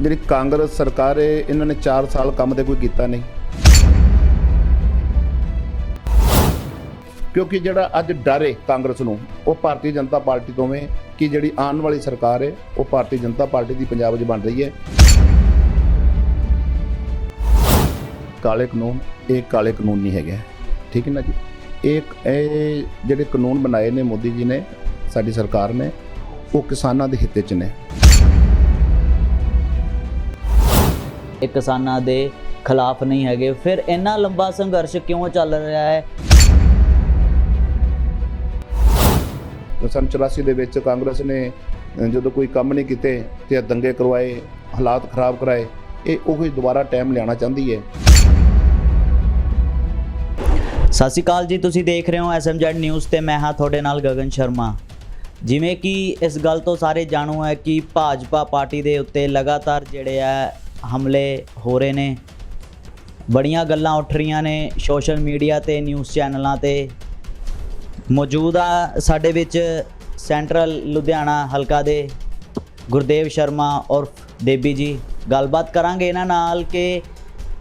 ਜਿਹੜੀ ਕਾਂਗਰਸ ਸਰਕਾਰ ਹੈ, ਇਹਨਾਂ ਨੇ 4 ਸਾਲ ਕੰਮ ਤੇ ਕੋਈ ਕੀਤਾ ਨਹੀਂ। ਕਿਉਂਕਿ ਜਿਹੜਾ ਅੱਜ ਡਰ ਹੈ ਕਾਂਗਰਸ ਨੂੰ, ਉਹ ਭਾਰਤੀ ਜਨਤਾ ਪਾਰਟੀ ਤੋਂ ਹੈ ਕਿ ਜਿਹੜੀ ਆਉਣ ਵਾਲੀ ਸਰਕਾਰ ਹੈ, ਉਹ ਭਾਰਤੀ ਜਨਤਾ ਪਾਰਟੀ ਦੀ ਪੰਜਾਬ 'ਚ ਬਣ ਰਹੀ ਹੈ। ਕਾਲੇ ਕਾਨੂੰਨ, ਇਹ ਕਾਲੇ ਕਾਨੂੰਨ ਨਹੀਂ ਹੈਗੇ। ਠੀਕ ਹੈ ਨਾ ਜੀ? ਇੱਕ ਇਹ ਜਿਹੜੇ ਕਾਨੂੰਨ ਬਣਾਏ ਨੇ ਮੋਦੀ ਜੀ ਨੇ, ਸਾਡੀ ਸਰਕਾਰ ਨੇ, ਉਹ ਕਿਸਾਨਾਂ ਦੇ ਹਿੱਤ 'ਚ ਨੇ। ਇਹ ਕਿਸਾਨਾਂ ਦੇ ਖਿਲਾਫ ਨਹੀਂ ਹੈਗੇ। ਫਿਰ ਇੰਨਾ ਲੰਬਾ ਸੰਘਰਸ਼ ਕਿਉਂ ਚੱਲ ਰਿਹਾ ਹੈ? ਸੰਨ 84 ਦੇ ਵਿੱਚ ਕਾਂਗਰਸ ਨੇ ਜਦੋਂ ਕੋਈ ਕੰਮ ਨਹੀਂ ਕੀਤੇ ਤੇ ਦੰਗੇ ਕਰਵਾਏ ਹਾਲਾਤ ਖਰਾਬ ਕਰਾਏ ਇਹ ਉਹੀ ਦੁਬਾਰਾ ਟਾਈਮ ਲਿਆਉਣਾ ਚਾਹੁੰਦੀ ਹੈ। ਸਤਿ ਸ਼੍ਰੀ ਅਕਾਲ ਜੀ ਤੁਸੀਂ ਦੇਖ ਰਹੇ ਹੋ ਐਸਐਮਜੈਡ ਨਿਊਜ਼ ਤੇ ਮੈਂ ਹਾਂ ਤੁਹਾਡੇ ਨਾਲ ਗਗਨ ਸ਼ਰਮਾ। ਜਿਵੇਂ ਕਿ ਇਸ ਗੱਲ ਤੋਂ ਸਾਰੇ ਜਾਣੂ ਹੈ ਕਿ ਭਾਜਪਾ ਪਾਰਟੀ ਦੇ ਉੱਤੇ ਲਗਾਤਾਰ ਜਿਹੜੇ ਆ ਹਮਲੇ ਹੋ ਰਹੇ ਨੇ। ਬੜੀਆਂ ਗੱਲਾਂ ਉੱਠ ਰਹੀਆਂ ਨੇ ਸੋਸ਼ਲ ਮੀਡੀਆ ਤੇ, ਨਿਊਜ਼ ਚੈਨਲਾਂ ਤੇ। ਮੌਜੂਦਾ ਸਾਡੇ ਵਿੱਚ ਸੈਂਟਰਲ ਲੁਧਿਆਣਾ ਹਲਕਾ ਦੇ ਗੁਰਦੇਵ ਸ਼ਰਮਾ ਔਰ ਦੇਬੀ ਜੀ। ਗੱਲਬਾਤ ਕਰਾਂਗੇ ਇਹਨਾਂ ਨਾਲ ਕਿ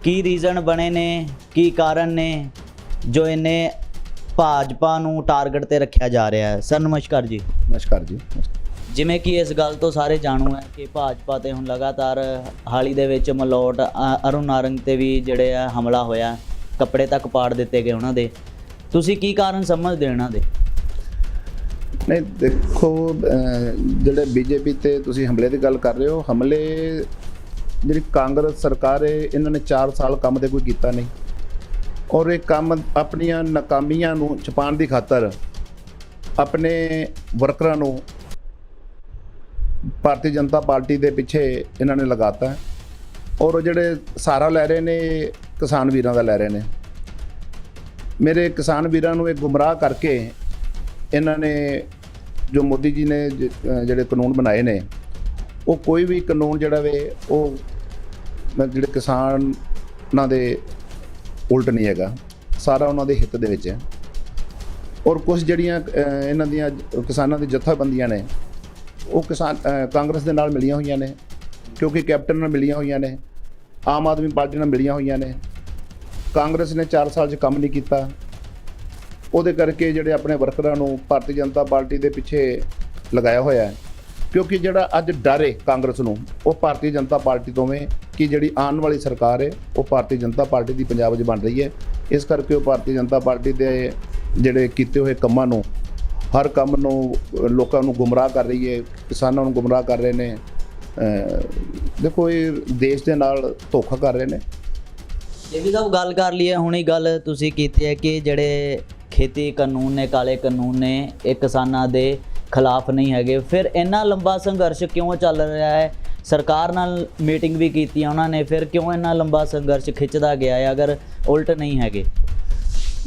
ਕੀ ਰੀਜ਼ਨ ਬਣੇ ਨੇ, ਕੀ ਕਾਰਨ ਨੇ, ਜੋ ਇਹਨੇ ਭਾਜਪਾ ਨੂੰ ਟਾਰਗੇਟ ਤੇ ਰੱਖਿਆ ਜਾ ਰਿਹਾ ਹੈ। ਸਰ, ਨਮਸਕਾਰ ਜੀ। ਨਮਸਕਾਰ ਜੀ ਜਿਵੇਂ ਕਿ ਇਸ ਗੱਲ ਤੋਂ ਸਾਰੇ ਜਾਣੂ ਹੈ ਕਿ ਭਾਜਪਾ ਤੇ ਹੁਣ ਲਗਾਤਾਰ ਹਾਲੀ ਦੇ ਵਿੱਚ ਮਲੋਟ ਅ- ਅਰੁਣ ਨਾਰੰਗ ਤੇ ਵੀ ਜਿਹੜੇ ਆ ਹਮਲਾ ਹੋਇਆ ਕੱਪੜੇ ਤੱਕ ਪਾੜ ਦਿੱਤੇ ਗਏ ਉਹਨਾਂ ਦੇ। ਤੁਸੀਂ ਕੀ ਕਾਰਨ ਸਮਝਦੇ ਹੋ ਇਹਨਾਂ ਦੇ? ਨਹੀਂ ਦੇਖੋ ਅ, ਜਿਹੜੇ ਬੀਜੇਪੀ ਤੇ ਤੁਸੀਂ ਹਮਲੇ ਦੀ ਗੱਲ ਕਰ ਰਹੇ ਹੋ ਹਮਲੇ ਜਿਹੜੀ ਕਾਂਗਰਸ ਸਰਕਾਰ ਹੈ ਇਹਨਾਂ ਨੇ 4 ਸਾਲ ਕੰਮ ਤੇ ਕੋਈ ਕੀਤਾ ਨਹੀਂ। ਔਰ ਇਹ ਕੰਮ ਆਪਣੀਆਂ ਨਾਕਾਮੀਆਂ ਨੂੰ ਛੁਪਾਉਣ ਦੀ ਖਾਤਰ ਆਪਣੇ ਵਰਕਰਾਂ ਨੂੰ ਭਾਰਤੀ ਜਨਤਾ ਪਾਰਟੀ ਦੇ ਪਿੱਛੇ ਇਹਨਾਂ ਨੇ ਲਗਾਤਾ ਹੈ। ਔਰ ਉਹ ਜਿਹੜੇ ਸਾਰਾ ਲੈ ਰਹੇ ਨੇ ਕਿਸਾਨ ਵੀਰਾਂ ਦਾ ਲੈ ਰਹੇ ਨੇ। ਮੇਰੇ ਕਿਸਾਨ ਵੀਰਾਂ ਨੂੰ ਇਹ ਗੁੰਮਰਾਹ ਕਰਕੇ ਇਹਨਾਂ ਨੇ ਜੋ ਮੋਦੀ ਜੀ ਨੇ ਜਿਹੜੇ ਕਾਨੂੰਨ ਬਣਾਏ ਨੇ, ਉਹ ਕੋਈ ਵੀ ਕਾਨੂੰਨ ਜਿਹੜਾ ਵੇ, ਉਹ ਮ- ਜਿਹੜੇ ਕਿਸਾਨਾਂ ਦੇ ਉਲਟ ਨਹੀਂ ਹੈਗਾ। ਸਾਰਾ ਉਹਨਾਂ ਦੇ ਹਿੱਤ ਦੇ ਵਿੱਚ ਹੈ। ਔਰ ਕੁਝ ਜਿਹੜੀਆਂ ਇਹਨਾਂ ਦੀਆਂ ਕਿਸਾਨਾਂ ਦੀ ਜਥੇਬੰਦੀਆਂ ਨੇ ਉਹ ਕਿਸਾਨ ਅਹ, ਕਾਂਗਰਸ ਦੇ ਨਾਲ ਮਿਲੀਆਂ ਹੋਈਆਂ ਨੇ ਕਿਉਂਕਿ ਕੈਪਟਨ ਨਾਲ ਮਿਲੀਆਂ ਹੋਈਆਂ ਨੇ ਆਮ ਆਦਮੀ ਪਾਰਟੀ ਨਾਲ ਮਿਲੀਆਂ ਹੋਈਆਂ ਨੇ। ਕਾਂਗਰਸ ਨੇ 4 ਸਾਲ 'ਚ ਕੰਮ ਨਹੀਂ ਕੀਤਾ। ਉਹਦੇ ਕਰਕੇ ਜਿਹੜੇ ਆਪਣੇ ਵਰਕਰਾਂ ਨੂੰ ਭਾਰਤੀ ਜਨਤਾ ਪਾਰਟੀ ਦੇ ਪਿੱਛੇ ਲਗਾਇਆ ਹੋਇਆ ਹੈ। ਕਿਉਂਕਿ ਜਿਹੜਾ ਅੱਜ ਡਰ ਹੈ ਕਾਂਗਰਸ ਨੂੰ ਉਹ ਭਾਰਤੀ ਜਨਤਾ ਪਾਰਟੀ ਤੋਂ ਹੈ ਕਿ ਜਿਹੜੀ ਆਉਣ ਵਾਲੀ ਸਰਕਾਰ ਹੈ ਉਹ ਭਾਰਤੀ ਜਨਤਾ ਪਾਰਟੀ ਦੀ ਪੰਜਾਬ 'ਚ ਬਣ ਰਹੀ ਹੈ। ਇਸ ਕਰਕੇ ਉਹ ਭਾਰਤੀ ਜਨਤਾ ਪਾਰਟੀ ਦੇ ਜਿਹੜੇ ਕੀਤੇ ਹੋਏ ਕੰਮਾਂ ਨੂੰ ਹਰ ਕੰਮ ਨੂੰ, ਲੋਕਾਂ ਨੂੰ ਗੁੰਮਰਾਹ ਕਰ ਰਹੀ ਹੈ, ਕਿਸਾਨਾਂ ਨੂੰ ਗੁੰਮਰਾਹ ਕਰ ਰਹੇ ਨੇ ਦੇਖੋ ਇਹ ਦੇਸ਼ ਦੇ ਨਾਲ ਧੋਖਾ ਕਰ ਰਹੇ ਨੇ। ਇਹ ਵੀ ਸਭ ਗੱਲ ਕਰ ਲਈਏ, ਹੁਣੀ ਗੱਲ ਤੁਸੀਂ ਕੀਤੀ ਹੈ ਕਿ ਜਿਹੜੇ ਖੇਤੀ ਕਾਨੂੰਨ ਨੇ, ਕਾਲੇ ਕਾਨੂੰਨ ਨੇ, ਇਹ ਕਿਸਾਨਾਂ ਦੇ ਖਿਲਾਫ ਨਹੀਂ ਹੈਗੇ। ਫਿਰ ਇੰਨਾ ਲੰਬਾ ਸੰਘਰਸ਼ ਕਿਉਂ ਚੱਲ ਰਿਹਾ ਹੈ? ਸਰਕਾਰ ਨਾਲ ਮੀਟਿੰਗ ਵੀ ਕੀਤੀ ਹੈ ਉਹਨਾਂ ਨੇ, ਫਿਰ ਕਿਉਂ ਇੰਨਾ ਲੰਬਾ ਸੰਘਰਸ਼ ਖਿੱਚਦਾ ਗਿਆ ਹੈ? ਅਗਰ ਉਲਟ ਨਹੀਂ ਹੈਗੇ।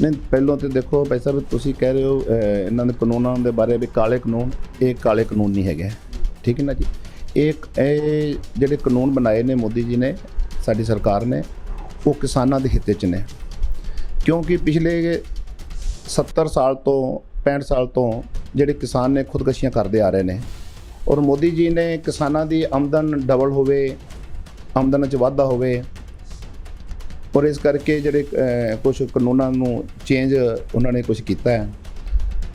ਨਹੀਂ, ਪਹਿਲਾਂ ਤੇ ਦੇਖੋ ਭਾਈ ਸਾਹਿਬ, ਤੁਸੀਂ ਕਹਿ ਰਹੇ ਹੋ ਇਹਨਾਂ ਦੇ ਕਾਨੂੰਨਾਂ ਦੇ ਬਾਰੇ ਵੀ ਕਾਲੇ ਕਾਨੂੰਨ, ਇਹ ਕਾਲੇ ਕਾਨੂੰਨ ਨਹੀਂ ਹੈਗੇ। ਠੀਕ ਹੈ ਨਾ ਜੀ? ਇੱਕ, ਇਹ ਜਿਹੜੇ ਕਾਨੂੰਨ ਬਣਾਏ ਨੇ ਮੋਦੀ ਜੀ ਨੇ, ਸਾਡੀ ਸਰਕਾਰ ਨੇ, ਉਹ ਕਿਸਾਨਾਂ ਦੇ ਹਿੱਤ 'ਚ ਨੇ। ਕਿਉਂਕਿ ਪਿਛਲੇ 70 ਸਾਲ ਤੋਂ 65 ਸਾਲ ਤੋਂ ਜਿਹੜੇ ਕਿਸਾਨ ਨੇ ਖੁਦਕਸ਼ੀਆਂ ਕਰਦੇ ਆ ਰਹੇ ਨੇ, ਔਰ ਮੋਦੀ ਜੀ ਨੇ ਕਿਸਾਨਾਂ ਦੀ ਆਮਦਨ ਡਬਲ ਹੋਵੇ, ਆਮਦਨ 'ਚ ਵਾਧਾ ਹੋਵੇ ਔਰ ਇਸ ਕਰਕੇ ਜਿਹੜੇ ਕੁਝ ਕਾਨੂੰਨਾਂ ਨੂੰ ਚੇਂਜ ਉਹਨਾਂ ਨੇ ਕੁਝ ਕੀਤਾ ਹੈ।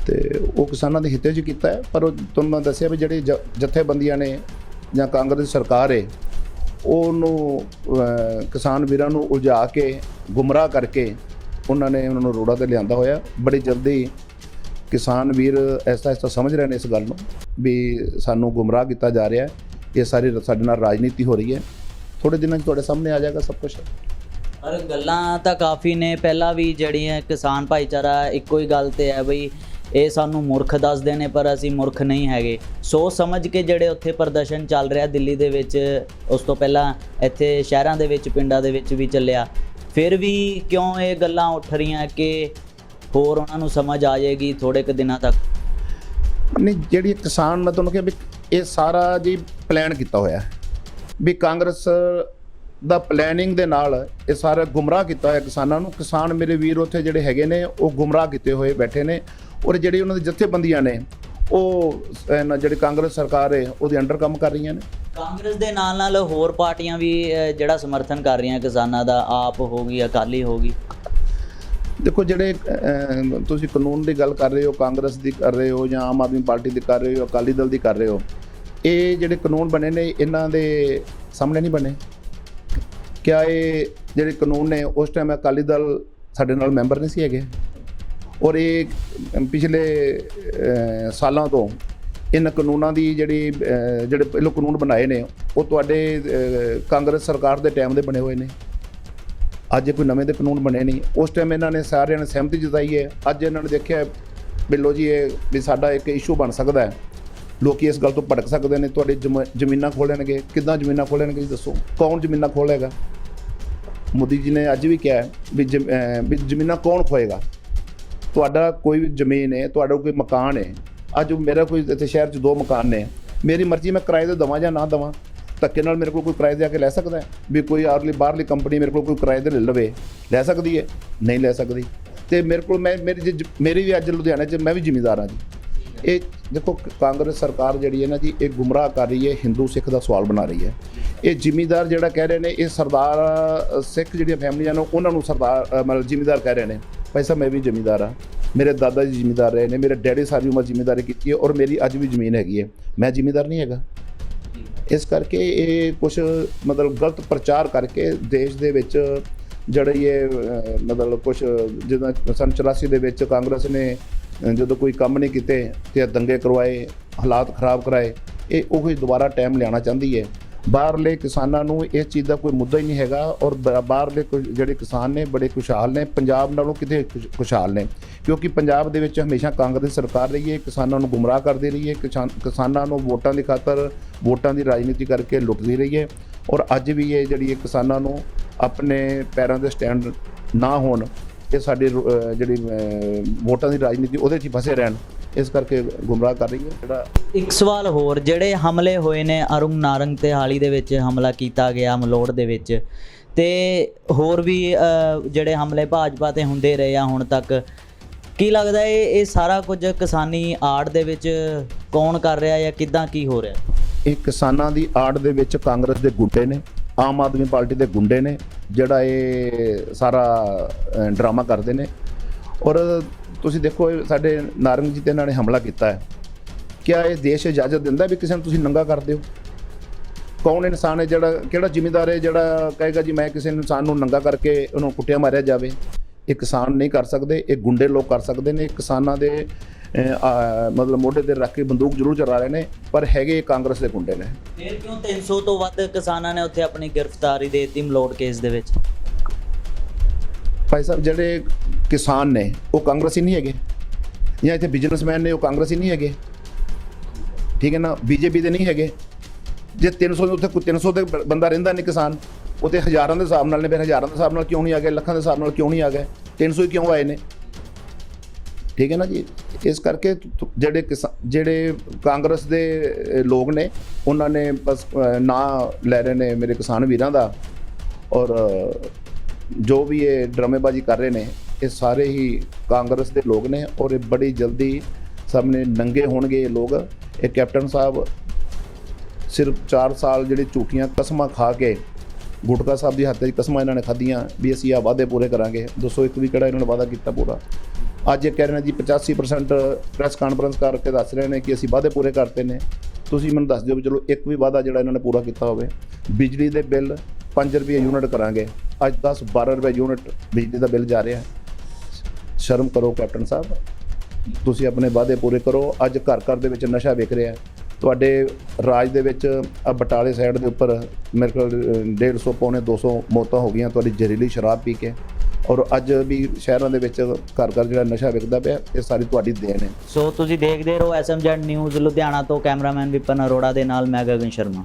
ਤੇ ਉਹ ਕਿਸਾਨਾਂ ਦੇ ਹਿੱਤੇ 'ਚ ਕੀਤਾ ਹੈ, ਪਰ ਉਹ ਤੁਹਾਨੂੰ ਮੈਂ ਦੱਸਿਆ ਵੀ ਜਿਹੜੇ ਜ- ਜਥੇਬੰਦੀਆਂ ਨੇ ਜਾਂ ਕਾਂਗਰਸ ਦੀ ਸਰਕਾਰ ਹੈ ਉਹਨੂੰ ਕਿਸਾਨ ਵੀਰਾਂ ਨੂੰ ਉਲਝਾ ਕੇ, ਗੁੰਮਰਾਹ ਕਰਕੇ ਉਹਨਾਂ ਨੇ ਉਹਨਾਂ ਨੂੰ ਰੋੜਾ ਤੇ ਲਿਆਂਦਾ ਹੋਇਆ। ਬੜੀ ਜਲਦੀ ਕਿਸਾਨ ਵੀਰ ਐਸਾ ਐਸਾ ਸਮਝ ਰਹੇ ਨੇ ਇਸ ਗੱਲ ਨੂੰ ਵੀ ਸਾਨੂੰ ਗੁੰਮਰਾਹ ਕੀਤਾ ਜਾ ਰਿਹਾ ਹੈ। ਇਹ ਸਾਰੀ ਸਾਡੇ ਨਾਲ ਰਾਜਨੀਤੀ ਹੋ ਰਹੀ ਹੈ। ਥੋੜੇ ਦਿਨਾਂ 'ਚ ਤੁਹਾਡੇ ਸਾਹਮਣੇ ਆ ਜਾਏਗਾ ਸਭ ਕੁਝ ਪਰ ਗੱਲਾਂ ਤਾਂ ਕਾਫੀ ਨੇ। ਪਹਿਲਾਂ ਵੀ ਜਿਹੜੀਆਂ ਕਿਸਾਨ ਭਾਈਚਾਰਾ ਇੱਕੋ ਹੀ ਗੱਲ ਤੇ ਹੈ ਬਈ, ਇਹ ਸਾਨੂੰ ਮੂਰਖ ਦੱਸਦੇ ਨੇ, ਪਰ ਅਸੀਂ ਮੂਰਖ ਨਹੀਂ ਹੈਗੇ। ਸੋਚ ਸਮਝ ਕੇ ਜਿਹੜੇ ਉੱਥੇ ਪ੍ਰਦਰਸ਼ਨ ਚੱਲ ਰਿਹਾ ਦਿੱਲੀ ਦੇ ਵਿੱਚ, ਉਸ ਤੋਂ ਪਹਿਲਾਂ ਇੱਥੇ ਸ਼ਹਿਰਾਂ ਦੇ ਵਿੱਚ, ਪਿੰਡਾਂ ਦੇ ਵਿੱਚ ਵੀ ਚੱਲਿਆ। ਫਿਰ ਵੀ ਕਿਉਂ ਇਹ ਗੱਲਾਂ ਉੱਠ ਰਹੀਆਂ ਕਿ ਹੋਰ ਉਹਨਾਂ ਨੂੰ ਸਮਝ ਆ ਜਾਏਗੀ ਥੋੜੇ ਕੁ ਦਿਨਾਂ ਤੱਕ? ਨਹੀਂ, ਜਿਹੜੀ ਕਿਸਾਨ, ਮੈਂ ਤੁਹਾਨੂੰ ਕਿਹਾ ਵੀ ਇਹ ਸਾਰਾ ਜੀ ਪਲਾਨ ਕੀਤਾ ਹੋਇਆ ਵੀ ਕਾਂਗਰਸ ਦਾ ਪਲੈਨਿੰਗ ਦੇ ਨਾਲ ਇਹ ਸਾਰਾ ਗੁੰਮਰਾਹ ਕੀਤਾ ਹੋਇਆ ਕਿਸਾਨਾਂ ਨੂੰ। ਕਿਸਾਨ ਮੇਰੇ ਵੀਰ ਉੱਥੇ ਜਿਹੜੇ ਹੈਗੇ ਨੇ ਉਹ ਗੁੰਮਰਾਹ ਕੀਤੇ ਹੋਏ ਬੈਠੇ ਨੇ ਔਰ ਜਿਹੜੀ ਉਹਨਾਂ ਦੀ ਜਥੇਬੰਦੀਆਂ ਨੇ ਉਹ ਜਿਹੜੀ ਕਾਂਗਰਸ ਸਰਕਾਰ ਹੈ ਉਹਦੇ ਅੰਡਰ ਕੰਮ ਕਰ ਰਹੀਆਂ ਨੇ। ਕਾਂਗਰਸ ਦੇ ਨਾਲ ਨਾਲ ਹੋਰ ਪਾਰਟੀਆਂ ਵੀ ਜਿਹੜਾ ਸਮਰਥਨ ਕਰ ਰਹੀਆਂ ਕਿਸਾਨਾਂ ਦਾ ਆਪ ਹੋ ਗਈ ਅਕਾਲੀ ਹੋ ਗਈ। ਦੇਖੋ ਜਿਹੜੇ ਤੁਸੀਂ ਕਾਨੂੰਨ ਦੀ ਗੱਲ ਕਰ ਰਹੇ ਹੋ ਕਾਂਗਰਸ ਦੀ ਕਰ ਰਹੇ ਹੋ ਜਾਂ ਆਮ ਆਦਮੀ ਪਾਰਟੀ ਦੀ ਕਰ ਰਹੇ ਹੋ ਅਕਾਲੀ ਦਲ ਦੀ ਕਰ ਰਹੇ ਹੋ ਇਹ ਜਿਹੜੇ ਕਾਨੂੰਨ ਬਣੇ ਨੇ ਇਹਨਾਂ ਦੇ ਸਾਹਮਣੇ ਨਹੀਂ ਬਣੇ। ਕਿਆ ਇਹ ਜਿਹੜੇ ਕਾਨੂੰਨ ਨੇ, ਉਸ ਟਾਈਮ ਅਕਾਲੀ ਦਲ ਸਾਡੇ ਨਾਲ ਮੈਂਬਰ ਨਹੀਂ ਸੀ ਹੈਗੇ। ਔਰ ਇਹ ਪਿਛਲੇ ਸਾਲਾਂ ਤੋਂ ਇਹਨਾਂ ਕਾਨੂੰਨਾਂ ਦੀ ਜਿਹੜੀ ਜਿਹੜੇ ਪਹਿਲੋਂ ਕਾਨੂੰਨ ਬਣਾਏ ਨੇ, ਉਹ ਤੁਹਾਡੇ ਕਾਂਗਰਸ ਸਰਕਾਰ ਦੇ ਟਾਈਮ ਦੇ ਬਣੇ ਹੋਏ ਨੇ। ਅੱਜ ਕੋਈ ਨਵੇਂ ਦੇ ਕਾਨੂੰਨ ਬਣੇ ਨਹੀਂ। ਉਸ ਟਾਈਮ ਇਹਨਾਂ ਨੇ ਸਾਰਿਆਂ ਨੇ ਸਹਿਮਤੀ ਜਤਾਈ ਹੈ। ਅੱਜ ਇਹਨਾਂ ਨੇ ਦੇਖਿਆ ਬਿੱਲੋ ਜੀ, ਇਹ ਵੀ ਸਾਡਾ ਇੱਕ ਇਸ਼ੂ ਬਣ ਸਕਦਾ ਹੈ। ਲੋਕੀ ਇਸ ਗੱਲ ਤੋਂ ਭੜਕ ਸਕਦੇ ਨੇ, ਤੁਹਾਡੀ ਜ਼ਮ- ਜ਼ਮੀਨਾਂ ਖੋਲਣਗੇ ਕਿੱਦਾਂ ਜ਼ਮੀਨਾਂ ਖੋਲਣਗੇ ਜੀ ਦੱਸੋ? ਕੌਣ ਜ਼ਮੀਨਾਂ ਖੋਲੇਗਾ ਮੋਦੀ ਜੀ ਨੇ ਅੱਜ ਵੀ ਕਿਹਾ ਵੀ ਜ਼ਮ- ਵੀ ਜ਼ਮੀਨਾਂ ਕੌਣ ਖੋਏਗਾ? ਤੁਹਾਡਾ ਕੋਈ ਵੀ ਜ਼ਮੀਨ ਹੈ, ਤੁਹਾਡਾ ਕੋਈ ਮਕਾਨ ਹੈ, ਅੱਜ ਮੇਰਾ ਕੋਈ ਇੱਥੇ ਸ਼ਹਿਰ 'ਚ ਦੋ ਮਕਾਨ ਨੇ, ਮੇਰੀ ਮਰਜ਼ੀ ਮੈਂ ਕਿਰਾਏ ਤੇ ਦਵਾਂ ਜਾਂ ਨਾ ਦਵਾਂ, ਧੱਕੇ ਨਾਲ ਮੇਰੇ ਕੋਲ ਕੋਈ ਕਿਰਾਏ ਦੇ ਆ ਕੇ ਲੈ ਸਕਦਾ ਹੈ? ਵੀ ਕੋਈ ਆਰਲੀ ਬਾਹਰਲੀ ਕੰਪਨੀ ਮੇਰੇ ਕੋਲ ਕੋਈ ਕਿਰਾਏ ਤੇ ਲੈ ਲਵੇ, ਲੈ ਸਕਦੀ ਹੈ? ਨਹੀਂ ਲੈ ਸਕਦੀ। ਤੇ ਮੇਰੇ ਕੋਲ ਮੈਂ, ਮੇਰੀ ਜੇ ਜ- ਮੇਰੀ ਵੀ ਅੱਜ ਲੁਧਿਆਣੇ 'ਚ ਮੈਂ ਵੀ ਜ਼ਿਮੀਂਦਾਰ ਹਾਂ ਜੀ। ਇਹ ਦੇਖੋ, ਕਾਂਗਰਸ ਸਰਕਾਰ ਜਿਹੜੀ ਹੈ ਨਾ ਜੀ, ਇਹ ਗੁੰਮਰਾਹ ਕਰ ਰਹੀ ਹੈ, ਹਿੰਦੂ ਸਿੱਖ ਦਾ ਸਵਾਲ ਬਣਾ ਰਹੀ ਹੈ। ਇਹ ਜ਼ਿਮੀਂਦਾਰ ਜਿਹੜਾ ਕਹਿ ਰਹੇ ਨੇ, ਇਹ ਸਰਦਾਰ ਸਿੱਖ ਜਿਹੜੀਆਂ ਫੈਮਲੀਆਂ ਨੇ, ਉਹਨਾਂ ਨੂੰ ਸਰਦਾਰ ਮਤਲਬ ਜ਼ਿਮੀਦਾਰ ਕਹਿ ਰਹੇ ਨੇ, ਭਾਈ ਸਾਹਿਬ, ਮੈਂ ਵੀ ਜ਼ਿਮੀਦਾਰ ਹਾਂ। ਮੇਰੇ ਦਾਦਾ ਜੀ ਜ਼ਿਮੀਂਦਾਰ ਰਹੇ ਨੇ, ਮੇਰੇ ਡੈਡੀ ਸਾਰੀ ਉਮਰ ਜ਼ਿਮੀਂਦਾਰੀ ਕੀਤੀ ਹੈ ਔਰ ਮੇਰੀ ਅੱਜ ਵੀ ਜ਼ਮੀਨ ਹੈਗੀ ਹੈ। ਮੈਂ ਜ਼ਿਮੀਂਦਾਰ ਨਹੀਂ ਹੈਗਾ। ਇਸ ਕਰਕੇ ਇਹ ਕੁਝ ਮਤਲਬ ਗਲਤ ਪ੍ਰਚਾਰ ਕਰਕੇ ਦੇਸ਼ ਦੇ ਵਿੱਚ ਜਿਹੜੀ ਇਹ ਮਤਲਬ ਕੁਝ ਜਿੱਦਾਂ ਸੰਨ 84 ਦੇ ਵਿੱਚ ਕਾਂਗਰਸ ਨੇ ਜਦੋਂ ਕੋਈ ਕੰਮ ਨਹੀਂ ਕੀਤੇ ਤੇ ਦੰਗੇ ਕਰਵਾਏ, ਹਾਲਾਤ ਖਰਾਬ ਕਰਾਏ, ਇਹ ਉਹੀ ਦੁਬਾਰਾ ਟਾਈਮ ਲਿਆਉਣਾ ਚਾਹੁੰਦੀ ਹੈ। ਬਾਹਰਲੇ ਕਿਸਾਨਾਂ ਨੂੰ ਇਸ ਚੀਜ਼ ਦਾ ਕੋਈ ਮੁੱਦਾ ਹੀ ਨਹੀਂ ਹੈਗਾ ਔਰ ਬ- ਬਾਹਰਲੇ ਕੁ- ਜਿਹੜੇ ਕਿਸਾਨ ਨੇ ਬੜੇ ਖੁਸ਼ਹਾਲ ਨੇ, ਪੰਜਾਬ ਨਾਲੋਂ ਕਿਤੇ ਖੁਸ਼- ਖੁਸ਼ਹਾਲ ਨੇ। ਕਿਉਂਕਿ ਪੰਜਾਬ ਦੇ ਵਿੱਚ ਹਮੇਸ਼ਾ ਕਾਂਗਰਸ ਸਰਕਾਰ ਰਹੀ ਹੈ, ਕਿਸਾਨਾਂ ਨੂੰ ਗੁੰਮਰਾਹ ਕਰਦੀ ਰਹੀ ਹੈ, ਕਿਸਾਨ, ਕਿਸਾਨਾਂ ਨੂੰ ਵੋਟਾਂ ਦੀ ਖਾਤਰ ਵੋਟਾਂ ਦੀ ਰਾਜਨੀਤੀ ਕਰਕੇ ਲੁੱਟਦੀ ਰਹੀ ਹੈ ਔਰ ਅੱਜ ਵੀ ਇਹ ਜਿਹੜੀ ਹੈ ਕਿਸਾਨਾਂ ਨੂੰ ਆਪਣੇ ਪੈਰਾਂ ਦੇ ਸਟੈਂਡ ਨਾ ਹੋਣ ਇਹ ਸਾਡੀ ਜਿਹੜੀ ਵੋਟਾਂ ਦੀ ਰਾਜਨੀਤੀ ਉਹਦੇ 'ਚ ਹੀ ਫਸੇ ਰਹਿਣ। ਇਸ ਕਰਕੇ ਗੁੰਮਰਾਹ ਕਰ ਰਹੀ ਹੈ। ਜਿਹੜਾ ਇੱਕ ਸਵਾਲ ਹੋਰ ਜਿਹੜੇ ਹਮਲੇ ਹੋਏ ਨੇ ਅਰੁਣ ਨਾਰੰਗ ਤੇ ਹਾਲੀ ਦੇ ਵਿੱਚ ਹਮਲਾ ਕੀਤਾ ਗਿਆ ਮਲੋੜ ਦੇ ਵਿੱਚ ਤੇ ਹੋਰ ਵੀ ਜਿਹੜੇ ਹਮਲੇ ਭਾਜਪਾ ਤੇ ਹੁੰਦੇ ਰਹੇ ਆ ਹੁਣ ਤੱਕ ਕੀ ਲੱਗਦਾ ਇਹ ਇਹ ਸਾਰਾ ਕੁਝ ਕਿਸਾਨੀ ਆੜ ਦੇ ਵਿੱਚ ਕੌਣ ਕਰ ਰਿਹਾ ਜਾਂ ਕਿਦਾਂ ਕੀ ਹੋ ਰਿਹਾ? ਇਹ ਕਿਸਾਨਾਂ ਦੀ ਆੜ ਦੇ ਵਿੱਚ ਕਾਂਗਰਸ ਦੇ ਗੁੰਡੇ ਨੇ ਆਮ ਆਦਮੀ ਪਾਰਟੀ ਦੇ ਗੁੰਡੇ ਨੇ ਜਿਹੜਾ ਇਹ ਸਾਰਾ ਡਰਾਮਾ ਕਰਦੇ ਨੇ। ਔਰ ਤੁਸੀਂ ਦੇਖੋ ਸਾਡੇ ਨਾਰੰਗ ਜੀ ਤੇ ਇਹਨਾਂ ਨੇ ਹਮਲਾ ਕੀਤਾ ਹੈ। ਕਿਆ ਇਹ ਦੇਸ਼ ਇਜਾਜ਼ਤ ਦਿੰਦਾ ਵੀ ਕਿਸੇ ਨੂੰ ਤੁਸੀਂ ਨੰਗਾ ਕਰ ਦਿਓ ਕੌਣ ਇਨਸਾਨ ਹੈ ਜਿਹੜਾ, ਕਿਹੜਾ ਜ਼ਿਮੀਂਦਾਰ ਹੈ ਜਿਹੜਾ ਕਹੇਗਾ ਜੀ ਮੈਂ ਕਿਸੇ ਇਨਸਾਨ ਨੂੰ ਨੰਗਾ ਕਰਕੇ ਉਹਨੂੰ ਕੁੱਟਿਆ ਮਾਰਿਆ ਜਾਵੇ? ਇਹ ਕਿਸਾਨ ਨਹੀਂ ਕਰ ਸਕਦੇ, ਇਹ ਗੁੰਡੇ ਲੋਕ ਕਰ ਸਕਦੇ ਨੇ, ਕਿਸਾਨਾਂ ਦੇ ਮਤਲਬ ਮੋਢੇ ਤੇ ਰੱਖ ਕੇ ਬੰਦੂਕ ਜ਼ਰੂਰ ਚਲਾ ਰਹੇ ਨੇ ਪਰ ਹੈਗੇ ਇਹ ਕਾਂਗਰਸ ਦੇ ਗੁੰਡੇ ਨੇ। ਫਿਰ ਕਿਉਂ 300 ਤੋਂ ਵੱਧ ਕਿਸਾਨਾਂ ਨੇ ਉੱਥੇ ਆਪਣੀ ਗ੍ਰਿਫਤਾਰੀ ਦੇ ਦਿੱਤੀ ਮਲੋੜ ਕੇਸ ਦੇ ਵਿੱਚ? ਭਾਈ ਸਾਹਿਬ ਜਿਹੜੇ ਕਿਸਾਨ ਨੇ ਉਹ ਕਾਂਗਰਸੀ ਨਹੀਂ ਹੈਗੇ? ਜਾਂ ਇੱਥੇ ਬਿਜ਼ਨਸਮੈਨ ਨੇ ਉਹ ਕਾਂਗਰਸੀ ਨਹੀਂ ਹੈਗੇ? ਠੀਕ ਹੈ ਨਾ? ਬੀਜੇਪੀ ਦੇ ਨਹੀਂ ਹੈਗੇ? ਜੇ 300 ਦੇ ਉੱਥੇ ਕੋਈ 300 ਦੇ ਬੰਦਾ ਰਹਿੰਦਾ ਨਹੀਂ ਕਿਸਾਨ ਉਹ ਤੇ ਹਜ਼ਾਰਾਂ ਦੇ ਹਿਸਾਬ ਨਾਲ ਨੇ ਫਿਰ ਹਜ਼ਾਰਾਂ ਦੇ ਹਿਸਾਬ ਨਾਲ ਕਿਉਂ ਨਹੀਂ ਆ ਗਏ? ਲੱਖਾਂ ਦੇ ਹਿਸਾਬ ਨਾਲ ਕਿਉਂ ਨਹੀਂ ਆ ਗਏ? 300 ਹੀ ਕਿਉਂ ਆਏ ਨੇ? ਠੀਕ ਹੈ ਨਾ ਜੀ? ਇਸ ਕਰਕੇ ਜਿਹੜੇ ਕਿਸਾ- ਜਿਹੜੇ ਕਾਂਗਰਸ ਦੇ ਲੋਕ ਨੇ, ਉਹਨਾਂ ਨੇ ਬਸ ਨਾਂ ਲੈ ਰਹੇ ਨੇ ਮੇਰੇ ਕਿਸਾਨ ਵੀਰਾਂ ਦਾ ਔਰ ਜੋ ਵੀ ਇਹ ਡਰਾਮੇਬਾਜ਼ੀ ਕਰ ਰਹੇ ਨੇ, ਇਹ ਸਾਰੇ ਹੀ ਕਾਂਗਰਸ ਦੇ ਲੋਕ ਨੇ ਔਰ ਇਹ ਬੜੀ ਜਲਦੀ ਸਾਹਮਣੇ ਨੰਗੇ ਹੋਣਗੇ ਇਹ ਲੋਕ। ਇਹ ਕੈਪਟਨ ਸਾਹਿਬ ਸਿਰਫ 4 ਸਾਲ ਜਿਹੜੇ ਝੂਠੀਆਂ ਕਸਮਾਂ ਖਾ ਕੇ ਗੁਟਕਾ ਸਾਹਿਬ ਦੀ ਹੱਥ 'ਚ ਕਸਮਾਂ ਇਹਨਾਂ ਨੇ ਖਾਧੀਆਂ ਵੀ ਅਸੀਂ ਆ ਵਾਅਦੇ ਪੂਰੇ ਕਰਾਂਗੇ। 201 ਵੀ ਕਿਹੜਾ ਇਹਨਾਂ ਨੇ ਵਾਅਦਾ ਕੀਤਾ ਪੂਰਾ? ਅੱਜ ਇਹ ਕਹਿ ਰਹੇ ਨੇ ਜੀ 85% ਪ੍ਰੈਸ ਕਾਨਫਰੰਸ ਕਰਕੇ ਦੱਸ ਰਹੇ ਨੇ ਕਿ ਅਸੀਂ ਵਾਅਦੇ ਪੂਰੇ ਕਰਤੇ ਨੇ। ਤੁਸੀਂ ਮੈਨੂੰ ਦੱਸ ਦਿਓ ਵੀ ਚਲੋ ਇੱਕ ਵੀ ਵਾਅਦਾ ਜਿਹੜਾ ਇਹਨਾਂ ਨੇ ਪੂਰਾ ਕੀਤਾ ਹੋਵੇ, ਬਿਜਲੀ ਦੇ ਬਿੱਲ 5 ਰੁਪਏ ਯੂਨਿਟ ਕਰਾਂਗੇ। ਅੱਜ 10 12 ਰੁਪਏ ਯੂਨਿਟ ਬਿਜਲੀ ਦਾ ਬਿੱਲ ਜਾ ਰਿਹਾ ਹੈ। ਸ਼ਰਮ ਕਰੋ ਕੈਪਟਨ ਸਾਹਿਬ, ਤੁਸੀਂ ਆਪਣੇ ਵਾਅਦੇ ਪੂਰੇ ਕਰੋ। ਅੱਜ ਘਰ ਘਰ ਦੇ ਵਿੱਚ ਨਸ਼ਾ ਵਿਕ ਰਿਹਾ ਹੈ। ਤੁਹਾਡੇ ਰਾਜ ਦੇ ਵਿੱਚ ਆ ਬਟਾਲੇ ਸਾਈਡ ਦੇ ਉੱਪਰ ਮੇਰੇ ਕੋਲ 150 ਪੌਣੇ 200 ਮੌਤਾਂ ਹੋ ਗਈਆਂ, ਤੁਹਾਡੀ ਜ਼ਹਿਰੀਲੀ ਸ਼ਰਾਬ ਪੀ ਕੇ। ਔਰ ਅੱਜ ਵੀ ਸ਼ਹਿਰਾਂ ਦੇ ਵਿੱਚ ਘਰ ਘਰ ਜਿਹੜਾ ਨਸ਼ਾ ਵਿਕਦਾ ਪਿਆ, ਇਹ ਸਾਰੀ ਤੁਹਾਡੀ ਦੇਣ ਹੈ। ਸੋ ਤੁਸੀਂ ਦੇਖਦੇ ਰਹੋ ਐਸਐਮਜੈਡ ਨਿਊਜ਼ ਲੁਧਿਆਣਾ ਤੋਂ ਕੈਮਰਾਮੈਨ ਵਿਪਨ ਅਰੋੜਾ ਦੇ ਨਾਲ ਮੈਂ ਗਗਨ ਸ਼ਰਮਾ।